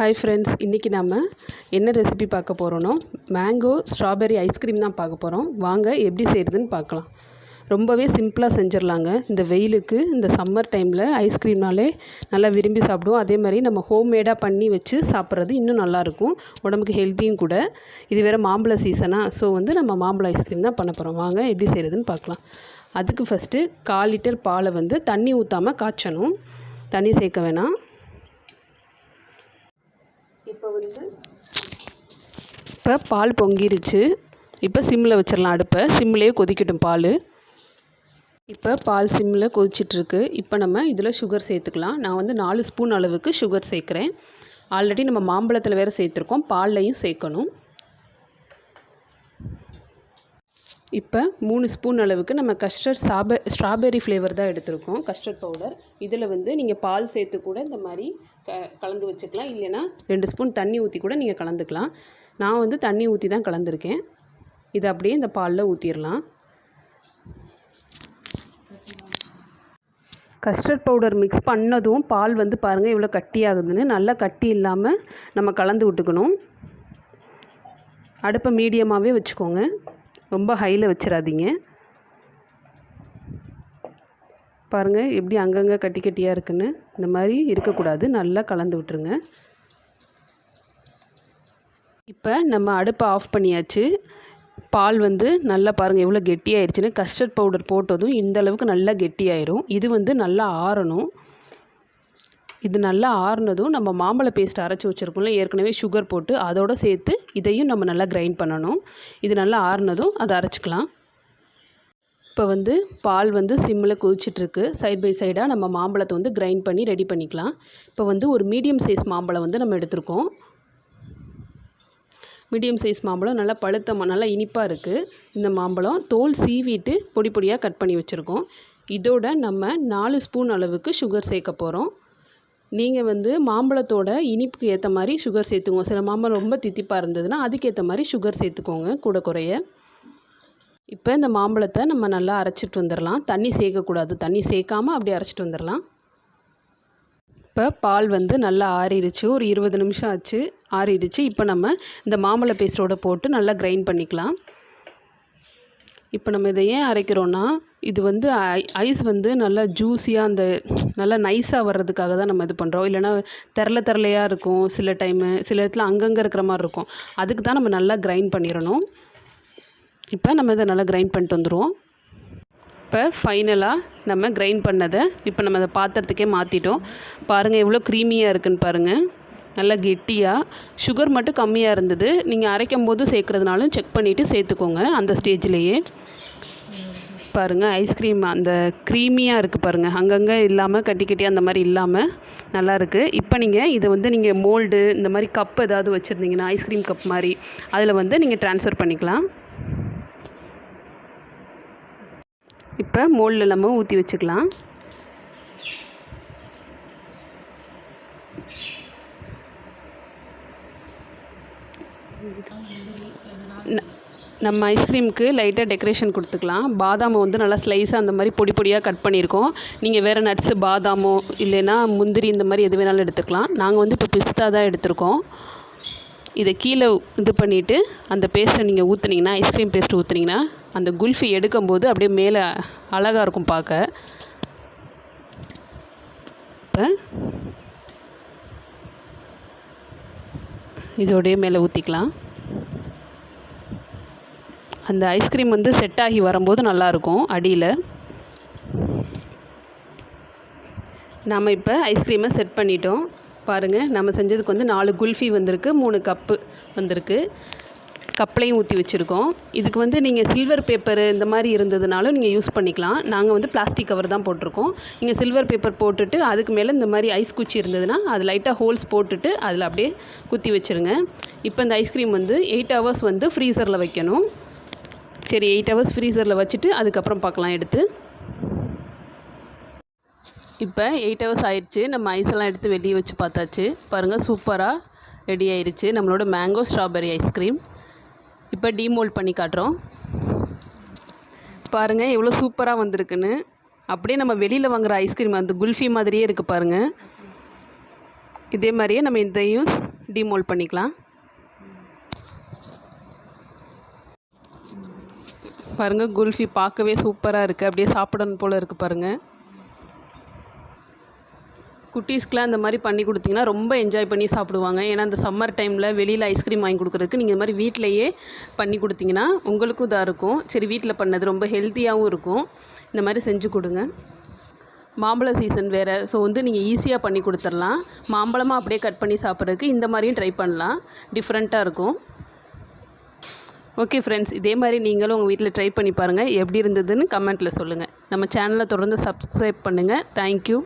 Hi friends இன்றைக்கி நம்ம என்ன ரெசிபி பார்க்க போகிறோன்னா மேங்கோ ஸ்ட்ராபெரி ஐஸ்கிரீம் தான் பார்க்க போகிறோம் வாங்க எப்படி செய்கிறதுன்னு பார்க்கலாம். ரொம்பவே சிம்பிளாக செஞ்சிடலாங்க. இந்த வெயிலுக்கு இந்த சம்மர் டைமில் ஐஸ்கிரீம்னாலே நல்லா விரும்பி சாப்பிடுவோம். அதே மாதிரி நம்ம ஹோம்மேடாக பண்ணி வச்சு சாப்பிட்றது இன்னும் நல்லாயிருக்கும் உடம்புக்கு ஹெல்த்தியும் கூட. இது வேறு மாம்பழ சீசனாக ஸோ வந்து நம்ம மாம்பழ ஐஸ்கிரீம் தான் பண்ண போகிறோம் வாங்க எப்படி செய்கிறதுன்னு பார்க்கலாம். அதுக்கு ஃபஸ்ட்டு கால் லிட்டர் பாலை வந்து தண்ணி ஊற்றாமல் காய்ச்சணும். தண்ணி சேர்க்க வேணாம். வந்து இப்போ பால் பொங்கிருச்சு. இப்போ சிம்மில் வச்சிடலாம் அடுப்பை. சிம்லேயே கொதிக்கட்டும் பால். இப்போ பால் சிம்மில் கொதிச்சிட்ருக்கு. இப்போ நம்ம இதில் சுகர் சேர்த்துக்கலாம். நான் வந்து நாலு ஸ்பூன் அளவுக்கு சுகர் சேர்க்குறேன். ஆல்ரெடி நம்ம மாம்பழத்தில் வேறு சேர்த்துருக்கோம். பால்லையும் சேர்க்கணும். இப்போ மூணு ஸ்பூன் அளவுக்கு நம்ம கஸ்டர்ட் சாப ஸ்ட்ராபெர்ரி ஃப்ளேவர் தான் எடுத்திருக்கோம் கஸ்டர்ட் பவுடர் இதில் வந்து நீங்கள் பால் சேர்த்து கூட இந்த மாதிரி க கலந்து வச்சுக்கலாம். இல்லைன்னா ரெண்டு ஸ்பூன் தண்ணி ஊற்றி கூட நீங்கள் கலந்துக்கலாம். நான் வந்து தண்ணி ஊற்றி தான் கலந்துருக்கேன். இதை அப்படியே இந்த பாலில் ஊற்றிடலாம் கஸ்டர்ட் பவுடர் மிக்ஸ் பண்ணதும் பால் வந்து பாருங்கள் இவ்வளோ கட்டியாகுதுன்னு நல்லா கட்டி இல்லாமல் நம்ம கலந்து விட்டுக்கணும். அடுப்பை மீடியமாகவே வச்சுக்கோங்க. ரொம்ப ஹையில் வச்சிடாதீங்க பாருங்கள் எப்படி அங்கங்கே கட்டி கட்டியாக இருக்குன்னு. இந்த மாதிரி இருக்கக்கூடாது. நல்லா கலந்து விட்டுருங்க. இப்போ நம்ம அடுப்பை ஆஃப் பண்ணியாச்சு. பால் வந்து நல்லா பாருங்கள் எவ்வளோ கெட்டியாயிருச்சுன்னு. கஸ்டர்ட் பவுடர் போட்டதும் இந்த அளவுக்கு நல்லா கெட்டியாயிரும். இது வந்து நல்லா ஆறணும். இது நல்லா ஆறுனதும் நம்ம மாம்பழ பேஸ்ட் அரைச்சி வச்சுருக்கோம்ல ஏற்கனவே சுகர் போட்டு அதோடு சேர்த்து இதையும் நம்ம நல்லா கிரைண்ட் பண்ணணும். இது நல்லா ஆறுனதும் அதை அரைச்சிக்கலாம். இப்போ வந்து பால் வந்து சிம்மில் கொதிச்சிட்ருக்கு சைட் பை சைடாக நம்ம மாம்பழத்தை வந்து கிரைண்ட் பண்ணி ரெடி பண்ணிக்கலாம். இப்போ வந்து ஒரு மீடியம் சைஸ் மாம்பழம் வந்து நம்ம எடுத்திருக்கோம். மீடியம் சைஸ் மாம்பழம் நல்லா பழுத்த நல்லா இனிப்பாக இருக்குது இந்த மாம்பழம் தோல் சீவிட்டு பொடி பொடியாக கட் பண்ணி வச்சுருக்கோம். இதோட நம்ம நாலு ஸ்பூன் அளவுக்கு சுகர் சேர்க்க போகிறோம் நீங்கள் வந்து மாம்பழத்தோட இனிப்புக்கு ஏற்ற மாதிரி சுகர் சேர்த்துக்கோங்க. சில மாம்பழம் ரொம்ப தித்திப்பாக இருந்ததுன்னா அதுக்கேற்ற மாதிரி சுகர் சேர்த்துக்கோங்க கூட குறைய. இப்போ இந்த மாம்பழத்தை நம்ம நல்லா அரைச்சிட்டு வந்துடலாம் தண்ணி சேர்க்கக்கூடாது. தண்ணி சேர்க்காமல் அப்படியே அரைச்சிட்டு வந்துடலாம் இப்போ பால் வந்து நல்லா ஆறிடுச்சு. ஒரு இருபது நிமிஷம் ஆச்சு. ஆறிடுச்சு. இப்போ நம்ம இந்த மாம்பழ பேஸ்ட்டோட போட்டு நல்லா கிரைண்ட் பண்ணிக்கலாம். இப்போ நம்ம இதை ஏன் அரைக்கிறோன்னா இது வந்து ஐ ஐஸ் வந்து நல்லா ஜூஸியாக அந்த நல்லா நைஸாக வர்றதுக்காக தான் நம்ம இது பண்ணுறோம் இல்லைனா தெரில தெரிலையாக இருக்கும் சில டைமு சில இடத்துல அங்கங்கே இருக்கிற மாதிரி இருக்கும். அதுக்கு தான் நம்ம நல்லா கிரைண்ட் பண்ணிடணும். இப்போ நம்ம இதை நல்லா கிரைண்ட் பண்ணிட்டு வந்துடுவோம் இப்போ ஃபைனலாக நம்ம கிரைண்ட் பண்ணதை இப்போ நம்ம அதை பாத்திரத்துக்கே மாற்றிட்டோம் பாருங்கள் எவ்வளோ க்ரீமியாக இருக்குன்னு பாருங்கள் நல்லா கெட்டியாக சுகர் மட்டும் கம்மியாக இருந்தது. நீங்கள் அரைக்கும் போது சேர்க்குறதுனாலும் செக் பண்ணிவிட்டு சேர்த்துக்கோங்க அந்த ஸ்டேஜ்லேயே பாருங்கள் ஐஸ்கிரீம் அந்த க்ரீமியாக இருக்குது பாருங்கள் அங்கங்கே இல்லாமல் கட்டி கட்டி அந்த மாதிரி இல்லாமல் நல்லா இருக்குது இப்போ நீங்கள் இதை வந்து நீங்கள் மோல்டு இந்த மாதிரி கப் ஏதாவது வச்சுருந்தீங்கன்னா ஐஸ்கிரீம் கப் மாதிரி அதில் வந்து நீங்கள் ட்ரான்ஸ்ஃபர் பண்ணிக்கலாம். இப்போ மோல்டில் நம்ம ஊற்றி வச்சுக்கலாம். நம்ம ஐஸ்கிரீமுக்கு லைட்டாக டெக்கரேஷன் கொடுத்துக்கலாம். பாதாமை வந்து நல்லா ஸ்லைஸாக அந்த மாதிரி பொடி பொடியாக கட் பண்ணியிருக்கோம். நீங்கள் வேறு நட்ஸு பாதாமோ இல்லைன்னா முந்திரி இந்த மாதிரி எது வேணாலும் எடுத்துக்கலாம். நாங்கள் வந்து இப்போ பிஸ்தா தான் எடுத்திருக்கோம். இதை கீழே இது பண்ணிவிட்டு அந்த பேஸ்ட்டை நீங்கள் ஊற்றுனீங்கன்னா ஐஸ்கிரீம் பேஸ்ட் ஊற்றுனீங்கன்னா அந்த குல்ஃபி எடுக்கும்போது அப்படியே மேலே அழகாக இருக்கும் பார்க்க. இப்போ இதோடைய மேலே ஊற்றிக்கலாம் அந்த ஐஸ்கிரீம் வந்து செட் ஆகி வரும்போது நல்லாயிருக்கும் அடியில். நாம் இப்போ ஐஸ்கிரீமை செட் பண்ணிட்டோம். பாருங்கள் நம்ம செஞ்சதுக்கு வந்து நாலு குல்ஃபி வந்திருக்கு மூணு கப்பு வந்திருக்கு. கப்லையும் ஊற்றி வச்சுருக்கோம். இதுக்கு வந்து நீங்கள் சில்வர் பேப்பர் இந்த மாதிரி இருந்ததுனாலும் நீங்கள் யூஸ் பண்ணிக்கலாம். நாங்கள் வந்து பிளாஸ்டிக் கவர் தான் போட்டிருக்கோம். நீங்கள் சில்வர் பேப்பர் போட்டுட்டு அதுக்கு மேலே இந்த மாதிரி ஐஸ் குச்சி இருந்ததுன்னா அது லைட்டாக ஹோல்ஸ் போட்டுட்டு அதில் அப்படியே குத்தி வச்சுருங்க. இப்போ இந்த ஐஸ்கிரீம் வந்து எயிட் ஹவர்ஸ் வந்து ஃப்ரீசரில் வைக்கணும். சரி எயிட் ஹவர்ஸ் ஃப்ரீசரில் வச்சுட்டு அதுக்கப்புறம் பார்க்கலாம் எடுத்து. இப்போ எயிட் ஹவர்ஸ் ஆயிடுச்சு. நம்ம ஐஸெல்லாம் எடுத்து வெளியே வச்சு பார்த்தாச்சு. பாருங்கள் சூப்பராக ரெடி ஆயிடுச்சு நம்மளோட மேங்கோ ஸ்ட்ராபெரி ஐஸ்கிரீம் இப்போ டீமோல்ட் பண்ணி காட்டுறோம். பாருங்கள் எவ்வளோ சூப்பராக வந்திருக்குன்னு. அப்படியே நம்ம வெளியில் வாங்குகிற ஐஸ்கிரீம் அந்த குல்ஃபி மாதிரியே இருக்குது பாருங்கள் இதே மாதிரியே நம்ம இதையும் டீமோல்ட் பண்ணிக்கலாம். பாருங்கள் குல்ஃபி பார்க்கவே சூப்பராக இருக்குது அப்படியே சாப்பிடணும் போல் இருக்குது பாருங்கள் குட்டீஸ்க்கெலாம் இந்த மாதிரி பண்ணி கொடுத்தீங்கன்னா ரொம்ப என்ஜாய் பண்ணி சாப்பிடுவாங்க. ஏன்னா இந்த சம்மர் டைமில் வெளியில் ஐஸ்கிரீம் வாங்கி கொடுக்குறதுக்கு நீங்கள் இந்த மாதிரி வீட்டிலையே பண்ணி கொடுத்தீங்கன்னா உங்களுக்கும் இதாக இருக்கும். சரி வீட்டில் பண்ணது ரொம்ப ஹெல்த்தியாகவும் இருக்கும். இந்த மாதிரி செஞ்சு கொடுங்க. மாம்பழ சீசன் வேறு. ஸோ வந்து நீங்கள் ஈஸியாக பண்ணி கொடுத்துர்லாம் மாம்பழமாக அப்படியே கட் பண்ணி சாப்பிட்றதுக்கு இந்த மாதிரியும் ட்ரை பண்ணலாம். டிஃப்ரெண்ட்டாக இருக்கும். ஓகே ஃப்ரெண்ட்ஸ் இதே மாதிரி நீங்களும் உங்கள் வீட்டில் ட்ரை பண்ணி பாருங்கள் எப்படி இருந்ததுன்னு கமெண்ட்டில் சொல்லுங்கள் நம்ம சேனலை தொடர்ந்து சப்ஸ்கிரைப் பண்ணுங்கள் தேங்க்யூ